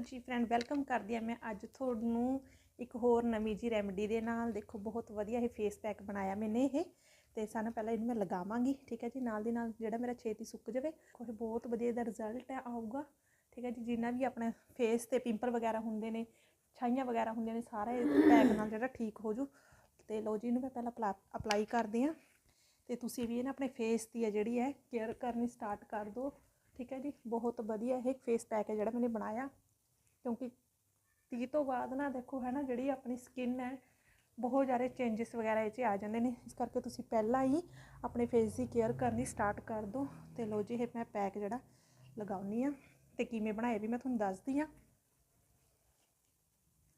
ਜੀ friend welcome ਕਰਦੀ ਆ ਮੈਂ ਅੱਜ ਤੁਹਾਨੂੰ ਇੱਕ ਹੋਰ ਨਵੀਂ ਜੀ ਰੈਮਡੀ ਦੇ ਨਾਲ। ਦੇਖੋ, ਬਹੁਤ ਵਧੀਆ ਇਹ ਫੇਸ ਪੈਕ ਬਣਾਇਆ ਮੈਨੇ ਇਹ। ਤੇ ਸਾਨੂੰ ਪਹਿਲਾਂ ਇਹਨੂੰ ਮੈਂ ਲਗਾਵਾਂਗੀ, ਠੀਕ ਹੈ ਜੀ? ਨਾਲ ਦੀ ਨਾਲ ਜਿਹੜਾ ਮੇਰਾ ਛੇਤੀ ਸੁੱਕ ਜਾਵੇ ਕੋਈ ਬਹੁਤ ਵਧੀਆ ਇਹਦਾ ਰਿਜ਼ਲਟ ਆਊਗਾ। ਠੀਕ ਹੈ ਜੀ? ਜਿੰਨਾ ਵੀ ਆਪਣੇ ਫੇਸ ਤੇ ਪਿੰਪਲ ਵਗੈਰਾ ਹੁੰਦੇ ਨੇ, ਛਾਈਆਂ ਵਗੈਰਾ ਹੁੰਦੀਆਂ ਨੇ, ਸਾਰਾ ਇਹ ਪੈਕ ਨਾਲ ਜਿਹੜਾ ਠੀਕ ਹੋ ਜੂ। ਤੇ ਲਓ ਜੀ, ਇਹਨੂੰ ਮੈਂ ਪਹਿਲਾਂ ਅਪਲਾਈ ਕਰਦੀ ਆ ਤੇ ਤੁਸੀਂ ਵੀ ਇਹ ਨਾ ਆਪਣੇ ਫੇਸ ਦੀ ਹੈ ਜਿਹੜੀ ਹੈ ਕੇਅਰ ਕਰਨੀ ਸਟਾਰਟ ਕਰ ਦਿਓ। ਠੀਕ ਹੈ ਜੀ? ਬਹੁਤ ਵਧੀਆ ਇਹ ਫੇਸ ਪੈਕ ਹੈ ਜਿਹੜਾ ਮੈਨੇ ਬਣਾਇਆ। ਕਿਉਂਕਿ 30 ਤੋਂ ਬਾਅਦ ਨਾ ਦੇਖੋ ਹੈ ਨਾ ਜਿਹੜੀ ਆਪਣੀ ਸਕਿਨ ਹੈ, ਬਹੁਤ ਜ਼ਿਆਦਾ ਚੇਂਜਸ ਵਗੈਰਾ ਇਹ 'ਚ ਆ ਜਾਂਦੇ ਨੇ। ਇਸ ਕਰਕੇ ਤੁਸੀਂ ਪਹਿਲਾਂ ਹੀ ਆਪਣੇ ਫੇਸ ਦੀ ਕੇਅਰ ਕਰਨੀ ਸਟਾਰਟ ਕਰ ਦਿਓ ਤੇ ਲੋ ਜੀ, ਇਹ ਮੈਂ ਪੈਕ ਜਿਹੜਾ ਲਗਾਉਣੀ ਆ ਤੇ ਕਿਵੇਂ ਬਣਾਏ ਵੀ ਮੈਂ ਤੁਹਾਨੂੰ ਦੱਸਦੀ ਆ।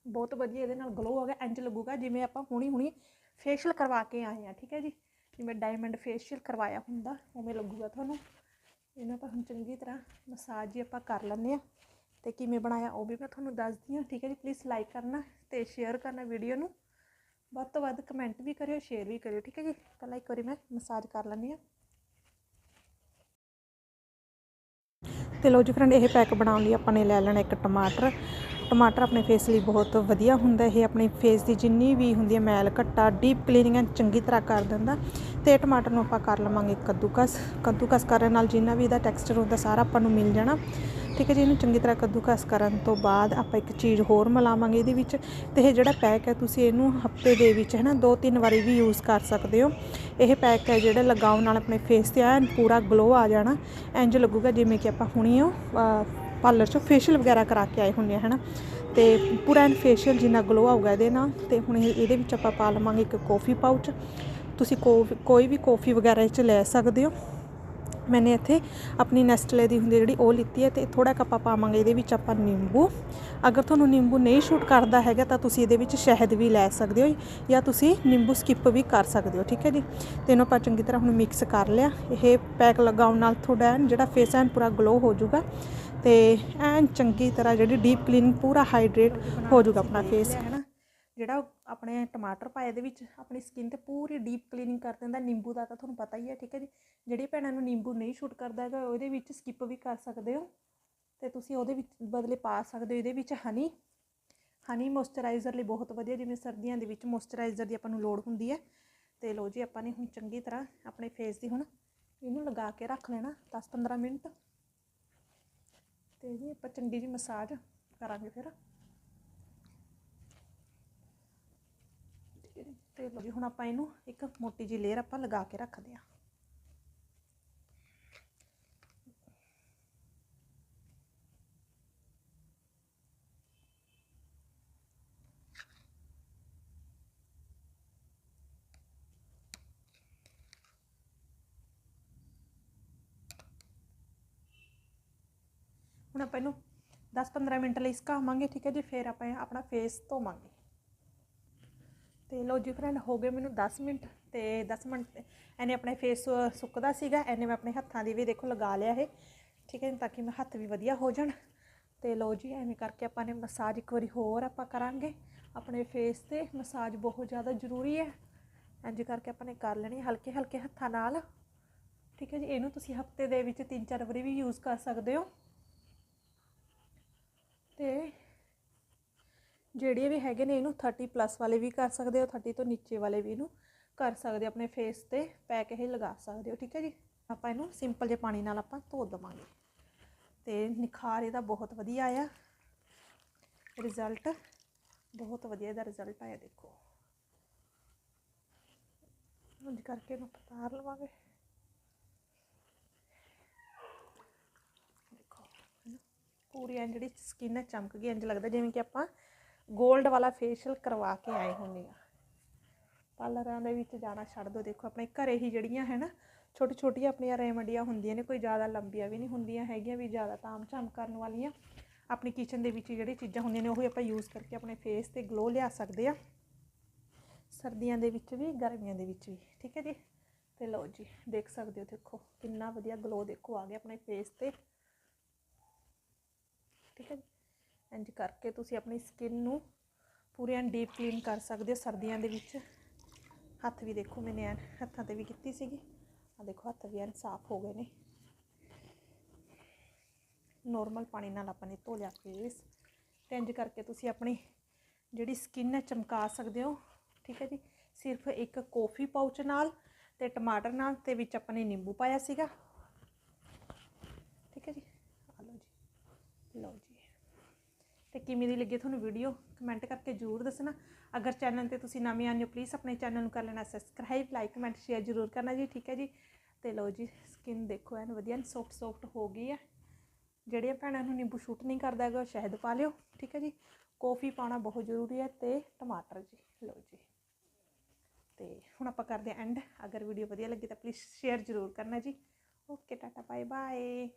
ਬਹੁਤ ਵਧੀਆ ਇਹਦੇ ਨਾਲ ਗਲੋ ਹੋ ਗਿਆ ਇੰਜ ਲੱਗੂਗਾ ਜਿਵੇਂ ਆਪਾਂ ਹੁਣੀ ਹੁਣੀ ਫੇਸ਼ੀਅਲ ਕਰਵਾ ਕੇ ਆਏ ਆ, ਠੀਕ ਹੈ ਜੀ? ਜਿਵੇਂ ਡਾਇਮੰਡ ਫੇਸ਼ੀਅਲ ਕਰਵਾਇਆ ਹੁੰਦਾ, ਉਵੇਂ ਲੱਗੂਗਾ ਤੁਹਾਨੂੰ। ਇਹਨਾਂ ਆਪਾਂ ਹੁਣ ਚੰਗੀ ਤਰ੍ਹਾਂ ਮਸਾਜ ਹੀ ਆਪਾਂ ਕਰ ਲੈਂਦੇ ਆ। ਤੇ ਕਿਵੇਂ ਬਣਾਇਆ ਉਹ ਵੀ ਮੈਂ ਤੁਹਾਨੂੰ ਦੱਸਦੀ ਹਾਂ, ਠੀਕ ਹੈ ਜੀ? ਪਲੀਜ਼ ਲਾਈਕ ਕਰਨਾ ਤੇ ਸ਼ੇਅਰ ਕਰਨਾ ਵੀਡੀਓ ਨੂੰ। ਵੱਧ ਤੋਂ ਵੱਧ ਕਮੈਂਟ ਵੀ ਕਰਿਓ ਸ਼ੇਅਰ ਵੀ ਕਰਿਓ, ਠੀਕ ਹੈ ਜੀ? ਪਹਿਲਾਂ ਇੱਕ ਵਾਰੀ ਮੈਂ ਮਸਾਜ ਕਰ ਲੈਂਦੀ ਹਾਂ। ਤੇ ਲੋ ਜੀ ਫਰੈਂਡ ਇਹ ਪੈਕ ਬਣਾਉਣ ਲਈ ਆਪਾਂ ਨੇ ਲੈ ਲੈਣਾ ਇੱਕ ਟਮਾਟਰ। ਟਮਾਟਰ ਆਪਣੇ ਫੇਸ ਲਈ ਬਹੁਤ ਵਧੀਆ ਹੁੰਦਾ, ਇਹ ਆਪਣੀ ਫੇਸ ਦੀ ਜਿੰਨੀ ਵੀ ਹੁੰਦੀ ਹੈ, ਮੈਲ ਘੱਟਾ ਡੀਪ ਕਲੀਨਿੰਗ ਚੰਗੀ ਤਰ੍ਹਾਂ ਕਰ ਦਿੰਦਾ। ਤੇ ਟਮਾਟਰ ਨੂੰ ਆਪਾਂ ਕਰ ਲਵਾਂਗੇ ਕੱਦੂਕਸ। ਕੱਦੂਕਸ ਕਰਨ ਨਾਲ ਜਿੰਨਾ ਵੀ ਇਹਦਾ ਟੈਕਸਚਰ ਹੁੰਦਾ, ਸਾਰਾ ਆਪਾਂ ਨੂੰ ਮਿਲ ਜਾਣਾ। ਠੀਕ ਹੈ ਜੀ, ਇਹਨੂੰ ਚੰਗੀ ਤਰ੍ਹਾਂ ਕੱਦੂਕਸ ਕਰਨ ਤੋਂ ਬਾਅਦ ਆਪਾਂ ਇੱਕ ਚੀਜ਼ ਹੋਰ ਮਿਲਾਵਾਂਗੇ ਇਹਦੇ ਵਿੱਚ ਤੇ ਇਹ ਜਿਹੜਾ ਪੈਕ ਹੈ ਤੁਸੀਂ ਇਹਨੂੰ ਹਫ਼ਤੇ ਦੇ ਵਿੱਚ ਹੈ ਨਾ ਦੋ ਤਿੰਨ ਵਾਰੀ ਵੀ ਯੂਜ਼ ਕਰ ਸਕਦੇ ਹੋ। ਇਹ ਪੈਕ ਹੈ ਜਿਹੜਾ ਲਗਾਉਣ ਨਾਲ ਆਪਣੇ ਫੇਸ ਤੇ ਐਨ ਪੂਰਾ ਗਲੋ ਆ ਜਾਣਾ। ਇੰਜ ਲੱਗੂਗਾ ਜਿਵੇਂ ਕਿ ਆਪਾਂ ਹੁਣੀ ਉਹ ਪਾਰਲਰ 'ਚੋਂ ਫੇਸ਼ੀਅਲ ਵਗੈਰਾ ਕਰਾ ਕੇ ਆਏ ਹੁੰਦੇ ਆ, ਹਨਾ। ਤੇ ਪੂਰਾ ਐਨ ਫੇਸ਼ੀਅਲ ਜਿੰਨਾ ਗਲੋ ਆਊਗਾ ਇਹਦੇ ਨਾਲ, ਤੇ ਹੁਣ ਇਹਦੇ ਵਿੱਚ ਆਪਾਂ ਪਾ ਲਵਾਂਗੇ ਇੱਕ ਕਾਫੀ ਪਾਊਚ ਤੁਸੀਂ ਕੋਈ ਵੀ ਕਾਫੀ ਵਗੈਰਾ ਇਹ 'ਚ ਲੈ ਸਕਦੇ ਹੋ। ਮੈਨੇ ਇੱਥੇ ਆਪਣੀ ਨੈਸਟਲੇ ਦੀ ਹੁੰਦੀ ਜਿਹੜੀ ਉਹ ਲਿੱਤੀ ਹੈ ਤੇ ਥੋੜਾ ਕੱਪਾ ਪਾਵਾਂਗੇ, ਇਹਦੇ ਵਿੱਚ ਆਪਾਂ ਨਿੰਬੂ। ਅਗਰ ਤੁਹਾਨੂੰ ਨਿੰਬੂ ਨਹੀਂ ਸ਼ੂਟ ਕਰਦਾ ਹੈਗਾ ਤਾਂ ਤੁਸੀਂ ਇਹਦੇ ਵਿੱਚ ਸ਼ਹਿਦ ਵੀ ਲੈ ਸਕਦੇ ਹੋ ਜਾਂ ਤੁਸੀਂ ਨਿੰਬੂ ਸਕਿਪ ਵੀ ਕਰ ਸਕਦੇ ਹੋ, ਠੀਕ ਹੈ ਜੀ? ਤੇ ਇਹਨੂੰ ਆਪਾਂ ਚੰਗੀ ਤਰ੍ਹਾਂ ਹੁਣ ਮਿਕਸ ਕਰ ਲਿਆ। ਇਹ ਪੈਕ ਲਗਾਉਣ ਨਾਲ ਤੁਹਾਡਾ ਜਿਹੜਾ ਫੇਸ ਐਨ ਪੂਰਾ ਗਲੋ ਹੋ ਜਾਊਗਾ ਤੇ ਐਨ ਚੰਗੀ ਤਰ੍ਹਾਂ ਜਿਹੜੀ ਡੀਪ ਕਲੀਨਿੰਗ ਪੂਰਾ ਹਾਈਡਰੇਟ ਹੋ ਜਾਊਗਾ ਆਪਣਾ ਫੇਸ ਹੈ ਨਾ ਜਿਹੜਾ ਆਪਣੇ ਟਮਾਟਰ ਪਾਏ ਦੇ ਵਿੱਚ, ਆਪਣੀ ਸਕਿਨ ਤੇ ਪੂਰੀ ਡੀਪ ਕਲੀਨਿੰਗ ਕਰ ਦਿੰਦਾ, ਨਿੰਬੂ ਦਾ ਤਾਂ ਤੁਹਾਨੂੰ ਪਤਾ ਹੀ ਹੈ, ਠੀਕ ਹੈ ਜੀ। ਜਿਹੜੀ ਭੈਣਾਂ ਨੂੰ ਨਿੰਬੂ ਨਹੀਂ ਸ਼ੂਟ ਕਰਦਾ ਹੈਗਾ, ਉਹਦੇ ਵਿੱਚ ਸਕਿਪ ਵੀ ਕਰ ਸਕਦੇ ਹੋ। ਤੇ ਤੁਸੀਂ ਉਹਦੇ ਵਿੱਚ ਬਦਲੇ ਪਾ ਸਕਦੇ ਹੋ, ਇਹਦੇ ਵਿੱਚ ਹਨੀ ਹਨੀ ਮੋਇਸਚਰਾਈਜ਼ਰ ਲਈ ਬਹੁਤ ਵਧੀਆ, ਜਿਵੇਂ ਸਰਦੀਆਂ ਦੇ ਵਿੱਚ ਮੋਇਸਚਰਾਈਜ਼ਰ ਦੀ ਆਪਾਂ ਨੂੰ ਲੋੜ ਹੁੰਦੀ ਹੈ। ਤੇ ਲੋ ਜੀ, ਆਪਾਂ ਨੇ ਹੁਣ ਚੰਗੀ ਤਰ੍ਹਾਂ ਆਪਣੇ ਫੇਸ ਦੀ ਹੁਣ ਇਹਨੂੰ ਲਗਾ ਕੇ ਰੱਖ ਲੈਣਾ 10-15 ਮਿੰਟ। ਤੇ ਜੀ ਆਪਾਂ ਚੰਗੀ ਜੀ ਮਸਾਜ ਕਰਾਂਗੇ ਫਿਰ। ਤੇ ਲੋ ਜੀ, ਹੁਣ ਆਪਾਂ ਇਹਨੂੰ ਇੱਕ ਮੋਟੀ ਜੀ ਲੇਅਰ ਆਪਾਂ ਲਗਾ ਕੇ ਰੱਖਦੇ ਆ ਹੁਣ ਆਪਾਂ ਇਹਨੂੰ 10-15 ਮਿੰਟ ਲਈ ਸੁਕਾਵਾਂਗੇ ਠੀਕ ਹੈ ਜੀ? ਫਿਰ ਆਪਾਂ ਆਪਣਾ ਫੇਸ ਧੋਵਾਂਗੇ। ਤੇ ਲੋ ਜੀ ਫਰੈਂਡ ਹੋ ਗਏ ਮੈਨੂੰ 10 ਮਿੰਟ ਤੇ 10 ਮਿੰਟ ਇਹਨੇ ਆਪਣੇ ਫੇਸ ਸੁੱਕਦਾ ਸੀਗਾ, ਇਹਨੇ ਮੈਂ ਆਪਣੇ ਹੱਥਾਂ ਦੀ ਵੀ ਦੇਖੋ ਲਗਾ ਲਿਆ ਇਹ, ਠੀਕ ਹੈ ਤਾਂ ਕਿ ਮੈਂ ਹੱਥ ਵੀ ਵਧੀਆ ਹੋ ਜਾਣ। ਤੇ ਲੋ ਜੀ, ਐਵੇਂ ਕਰਕੇ ਆਪਾਂ ਨੇ ਮਸਾਜ ਇੱਕ ਵਾਰੀ ਹੋਰ ਆਪਾਂ ਕਰਾਂਗੇ, ਆਪਣੇ ਫੇਸ ਤੇ। ਮਸਾਜ ਬਹੁਤ ਜ਼ਿਆਦਾ ਜ਼ਰੂਰੀ ਹੈ। ਇੰਜ ਕਰਕੇ ਆਪਾਂ ਨੇ ਕਰ ਲੈਣੀ ਹਲਕੇ ਹਲਕੇ ਹੱਥਾਂ ਨਾਲ। ਠੀਕ ਹੈ ਜੀ, ਇਹਨੂੰ ਤੁਸੀਂ ਹਫ਼ਤੇ ਦੇ ਵਿੱਚ ਤਿੰਨ ਚਾਰ ਵਾਰੀ ਵੀ ਯੂਜ਼ ਕਰ ਸਕਦੇ ਹੋ ਤੇ ਜਿਹੜੇ ਵੀ ਹੈਗੇ ਨੇ ਇਹਨੂੰ 30 ਪਲੱਸ ਵਾਲੇ ਵੀ ਕਰ ਸਕਦੇ ਹੋ 30 ਤੋਂ ਨੀਚੇ ਵਾਲੇ ਵੀ ਇਹਨੂੰ ਕਰ ਸਕਦੇ ਆਪਣੇ ਫੇਸ ਤੇ ਪੈਕ ਇਹ ਲਗਾ ਸਕਦੇ ਹੋ, ਠੀਕ ਹੈ ਜੀ? ਆਪਾਂ ਇਹਨੂੰ ਸਿੰਪਲ ਜਿਹੇ ਪਾਣੀ ਨਾਲ ਆਪਾਂ ਧੋ ਦਵਾਂਗੇ। ਤੇ ਨਿਖਾਰ ਇਹਦਾ ਬਹੁਤ ਵਧੀਆ ਆਇਆ। ਰਿਜ਼ਲਟ ਬਹੁਤ ਵਧੀਆ ਇਹਦਾ ਰਿਜ਼ਲਟ ਆਇਆ, ਦੇਖੋ। ਇੰਜ ਕਰਕੇ ਇਹਨੂੰ ਪਤਾਰ ਲਵਾਂਗੇ। ਦੇਖੋ ਪੂਰੀ ਐਂ ਜਿਹੜੀ ਸਕਿਨ ਹੈ ਚਮਕ ਗਈ ਇੰਜ ਲੱਗਦਾ ਜਿਵੇਂ ਕਿ ਆਪਾਂ 골ਡ ਵਾਲਾ ਫੇਸ਼ੀਅਲ ਕਰਵਾ ਕੇ ਆਏ ਹੁੰਦੇ ਆ। ਪਾਰਲਰਾਂ ਦੇ ਵਿੱਚ ਜਾਣਾ ਛੱਡ ਦੋ ਦੇਖੋ ਆਪਣੇ ਘਰੇ ਹੀ ਜਿਹੜੀਆਂ ਹੈ ਨਾ ਛੋਟੀ ਛੋਟੀਆਂ ਆਪਣੀਆਂ ਰੈਮਡੀਆਂ ਹੁੰਦੀਆਂ ਨੇ, ਕੋਈ ਜ਼ਿਆਦਾ ਲੰਬੀਆਂ ਵੀ ਨਹੀਂ ਹੁੰਦੀਆਂ ਹੈਗੀਆਂ, ਵੀ ਜ਼ਿਆਦਾ ਤਾਮ ਝਾਮ ਕਰਨ ਵਾਲੀਆਂ। ਆਪਣੀ ਕਿਚਨ ਦੇ ਵਿੱਚ ਜਿਹੜੀ ਚੀਜ਼ਾਂ ਹੁੰਦੀਆਂ ਨੇ, ਉਹ ਆਪਾਂ ਯੂਜ਼ ਕਰਕੇ ਆਪਣੇ ਫੇਸ ਤੇ ਗਲੋ ਲਿਆ ਸਕਦੇ ਆ। ਸਰਦੀਆਂ ਦੇ ਵਿੱਚ ਵੀ, ਗਰਮੀਆਂ ਦੇ ਵਿੱਚ ਵੀ, ਠੀਕ ਹੈ ਜੀ? ਤੇ ਲਓ ਜੀ, ਦੇਖ ਸਕਦੇ ਹੋ ਦੇਖੋ, ਕਿੰਨਾ ਵਧੀਆ ਗਲੋ ਦੇਖੋ ਆ ਗਿਆ ਆਪਣੇ ਫੇਸ ਤੇ। ਠੀਕ ਹੈ ਇੰਜ ਕਰਕੇ ਤੁਸੀਂ ਆਪਣੀ ਸਕਿਨ ਨੂੰ ਪੂਰੀ ਐਨ ਡੀਪ ਕਲੀਨ ਕਰ ਸਕਦੇ ਹੋ ਸਰਦੀਆਂ ਦੇ ਵਿੱਚ। ਹੱਥ ਵੀ ਦੇਖੋ ਮੈਨੇ ਐਨ ਹੱਥਾਂ ਤੇ ਵੀ ਕੀਤੀ ਸੀਗੀ। ਆ ਦੇਖੋ ਹੱਥ ਵੀ ਐਨ ਸਾਫ਼ ਹੋ ਗਏ ਨੇ। ਨੋਰਮਲ ਪਾਣੀ ਨਾਲ ਆਪਾਂ ਨੇ ਧੋ ਲਿਆ ਫੇਸ ਤੇ ਇੰਜ ਕਰਕੇ ਤੁਸੀਂ ਆਪਣੀ ਜਿਹੜੀ ਸਕਿਨ ਹੈ ਚਮਕਾ ਸਕਦੇ ਹੋ। ਠੀਕ ਹੈ ਜੀ? ਸਿਰਫ ਇੱਕ ਕੌਫੀ ਪਾਊਚ ਨਾਲ ਤੇ ਟਮਾਟਰ ਨਾਲ ਤੇ ਵਿੱਚ ਆਪਾਂ ਨੇ ਨਿੰਬੂ ਪਾਇਆ ਸੀਗਾ। ਠੀਕ ਹੈ ਜੀ? ਆ ਲਓ ਜੀ। ਲਓ ਜੀ। ਕਿਵੇਂ ਦੀ ਲੱਗੀ ਤੁਹਾਨੂੰ ਵੀਡੀਓ ਕਮੈਂਟ ਕਰਕੇ ਜਰੂਰ ਦੱਸਣਾ। ਅਗਰ ਚੈਨਲ ਤੇ ਤੁਸੀਂ ਨਵੇਂ ਆਏ ਹੋ ਪਲੀਜ਼ ਆਪਣੇ ਚੈਨਲ ਨੂੰ ਕਰ ਲੈਣਾ ਸਬਸਕ੍ਰਾਈਬ ਲਾਈਕ ਕਮੈਂਟ ਸ਼ੇਅਰ ਜਰੂਰ ਕਰਨਾ ਜੀ, ਠੀਕ ਹੈ ਜੀ? ਤੇ ਲਓ ਜੀ ਸਕਿਨ ਦੇਖੋ, ਐਨ ਵਧੀਆ ਸੌਫਟ ਸੌਫਟ ਹੋ ਗਈ ਹੈ ਜਿਹੜੀਆਂ ਭੈਣਾਂ ਨੂੰ ਨਿੰਬੂ ਸ਼ੂਟ ਨਹੀਂ ਕਰਦਾ ਹੈਗਾ, ਉਹ ਸ਼ਹਿਦ ਪਾ ਲਿਓ, ਠੀਕ ਹੈ ਜੀ? ਕੌਫੀ ਪਾਉਣਾ ਬਹੁਤ ਜ਼ਰੂਰੀ ਹੈ ਤੇ ਟਮਾਟਰ ਜੀ, ਲਓ ਜੀ। ਤੇ ਹੁਣ ਆਪਾਂ ਕਰਦੇ ਹਾਂ ਐਂਡ ਅਗਰ ਵੀਡੀਓ ਵਧੀਆ ਲੱਗੀ ਤਾਂ ਪਲੀਜ਼ ਸ਼ੇਅਰ ਜ਼ਰੂਰ ਕਰਨਾ ਜੀ। Okay tata bye bye